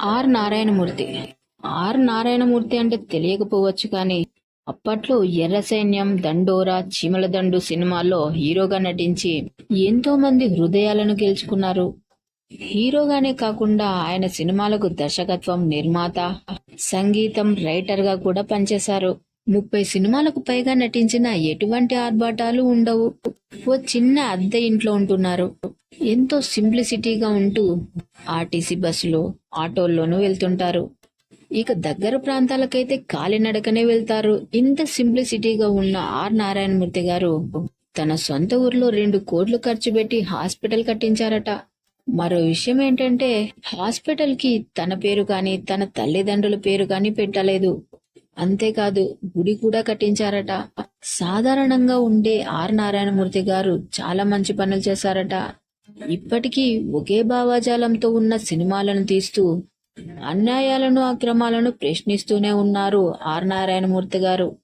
Are Narayanamurthy. Are Narayanamurthy అంటే తెలియకపోవచ్చు కానీ అప్పట్లో ఎర్ర సైన్యం దండోరా చీమల దండు సినిమాల్లో హీరోగా నటించి ఎంతో మంది హృదయాలను గెలుచుకున్నారు. హీరోగానే కాకుండా ఆయన సినిమాలకు దర్శకత్వం నిర్మాత సంగీతం రైటర్గా కూడా పనిచేశారు. ముప్పై సినిమాలకు పైగా నటించిన ఎటువంటి ఆర్భాటాలు ఉండవు. ఓ చిన్న అద్దె ఇంట్లో ఉంటున్నారు. ఎంతో సింప్లిసిటీగా ఉంటూ ఆర్టీసీ బస్సులో ఆటోల్లోనూ వెళ్తుంటారు. ఇక దగ్గర ప్రాంతాలకైతే కాలినడకనే వెళ్తారు. ఇంత సింప్లిసిటీగా ఉన్న ఆర్ నారాయణమూర్తి గారు తన సొంత ఊర్లో రెండు కోట్లు ఖర్చు పెట్టి హాస్పిటల్ కట్టించారట. మరో విషయం ఏంటంటే హాస్పిటల్కి తన పేరు కానీ తన తల్లిదండ్రుల పేరు కానీ పెట్టలేదు. అంతేకాదు గుడి కూడా కట్టించారట. సాధారణంగా ఉండే ఆర్. నారాయణమూర్తి గారు చాలా మంచి పనులు చేశారట. ఇప్పటికీ ఒకే భావాజాలంతో ఉన్న సినిమాలను తీస్తూ అన్యాయాలను అక్రమాలను ప్రశ్నిస్తూనే ఉన్నారు ఆర్. నారాయణమూర్తి గారు.